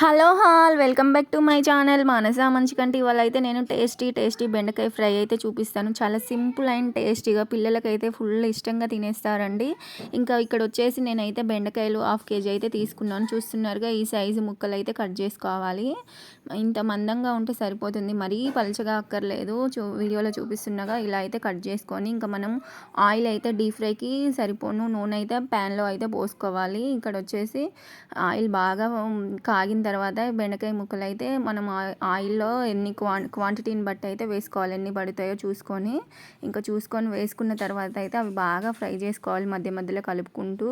Hello all welcome back to my channel. Manasa Manchikanti ఇవాళ అయితే నేను టేస్టీ టేస్టీ బెండకాయ ఫ్రై అయితే చూపిస్తాను. చాలా సింపుల్ అండ్ టేస్టీగా పిల్లలకైతే ఫుల్ ఇష్టంగా తినేస్తారండి. ఇంకా ఇక్కడ వచ్చేసి నేనైతే బెండకాయలు హాఫ్ కేజీ అయితే తీసుకున్నాను. చూస్తున్నారుగా ఈ సైజు ముక్కలు అయితే కట్ చేసుకోవాలి. ఇంత మందంగా ఉంటే సరిపోతుంది. మరీ పలుచగా అక్కర్లేదు. చూ వీడియోలో చూపిస్తున్నాగా ఇలా అయితే కట్ చేసుకొని ఇంకా మనం ఆయిల్ అయితే డీప్ ఫ్రైకి సరిపోను. నూనె అయితే ప్యాన్లో అయితే పోసుకోవాలి. ఇక్కడ వచ్చేసి ఆయిల్ బాగా కాగిన తర్వాత బెండకాయ ముక్కలు అయితే మనం ఆయిల్లో ఎన్ని క్వాంటిటీని బట్టి అయితే వేసుకోవాలి. ఎన్ని పడతాయో చూసుకొని ఇంకా చూసుకొని వేసుకున్న తర్వాత అయితే అవి బాగా ఫ్రై చేసుకోవాలి. మధ్య మధ్యలో కలుపుకుంటూ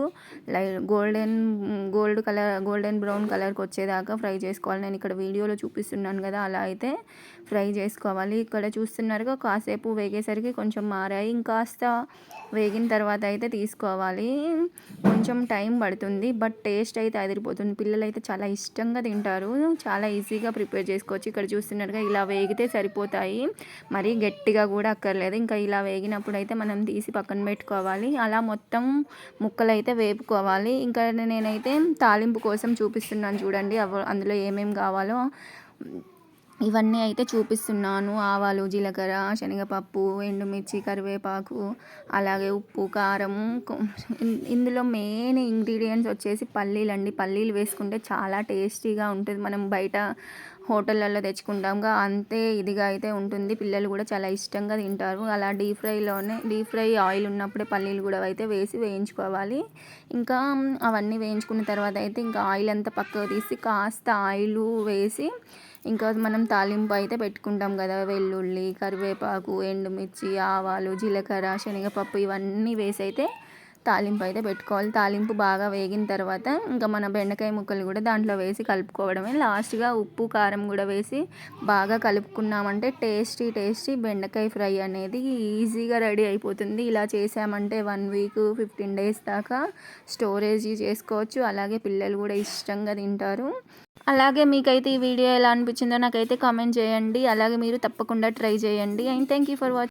లై golden gold colour golden brown కలర్కి వచ్చేదాకా ఫ్రై చేసుకోవాలి. నేను ఇక్కడ వీడియోలో చూపిస్తున్నాను కదా అలా అయితే ఫ్రై చేసుకోవాలి. ఇక్కడ చూస్తున్నారుగా కాసేపు వేగేసరికి కొంచెం మారాయి. ఇంకాస్త వేగిన తర్వాత అయితే తీసుకోవాలి. కొంచెం టైం పడుతుంది బట్ టేస్ట్ అయితే అదిరిపోతుంది. పిల్లలు అయితే చాలా ఇష్టంగా తింటారు. చాలా ఈజీగా ప్రిపేర్ చేసుకోవచ్చు. ఇక్కడ చూస్తున్నట్టుగా ఇలా వేగితే సరిపోతాయి. మరీ గట్టిగా కూడా అక్కర్లేదు. ఇంకా ఇలా వేగినప్పుడు అయితే మనం తీసి పక్కన పెట్టుకోవాలి. అలా మొత్తం ముక్కలు అయితే వేపుకోవాలి. ఇంకా నేనైతే తాలింపు కోసం చూపిస్తున్నాను చూడండి. అందులో ఏమేమి కావాలో. ఇవన్నీ అయితే చూపిస్తున్నాను. ఆవాలు జీలకర్ర శనగపప్పు ఎండుమిర్చి కరివేపాకు అలాగే ఉప్పు కారం ఇందులో మెయిన్ ఇంగ్రీడియంట్స్ వచ్చేసి పల్లీలు అండి పల్లీలు వేసుకుంటే చాలా టేస్టీగా ఉంటుంది. మనం బయట హోటళ్ళల్లో తెచ్చుకుంటాంగా అంతే ఇదిగా అయితే ఉంటుంది. పిల్లలు కూడా చాలా ఇష్టంగా తింటారు. అలా డీప్ ఫ్రైలోనే డీప్ ఫ్రై ఆయిల్ ఉన్నప్పుడే పల్లీలు కూడా అయితే వేసి వేయించుకోవాలి. ఇంకా అవన్నీ వేయించుకున్న తర్వాత అయితే ఇంకా ఆయిల్ అంతా పక్కకు తీసి కాస్త ఆయిల్ వేసి ఇంకా మనం తాలింపు అయితే పెట్టుకుంటాం కదా. వెల్లుల్లి కరివేపాకు ఎండుమిర్చి ఆవాలు జీలకర్ర శనగపప్పు ఇవన్నీ వేసి అయితే తాలింపు అయితే పెట్టుకోవాలి. తాలింపు బాగా వేగిన తర్వాత ఇంకా మన బెండకాయ ముక్కలు కూడా దాంట్లో వేసి కలుపుకోవడమే. లాస్ట్గా ఉప్పు కారం కూడా వేసి బాగా కలుపుకున్నామంటే టేస్టీ టేస్టీ బెండకాయ ఫ్రై అనేది ఈజీగా రెడీ అయిపోతుంది. ఇలా చేసామంటే వన్ వీక్ ఫిఫ్టీన్ డేస్ దాకా స్టోరేజ్ చేసుకోవచ్చు. అలాగే పిల్లలు కూడా ఇష్టంగా తింటారు. అలాగే మీకైతే ఈ వీడియో ఎలా అనిపించిందో నాకైతే కామెంట్ చేయండి. అలాగే మీరు తప్పకుండా ట్రై చేయండి. And thank you for watching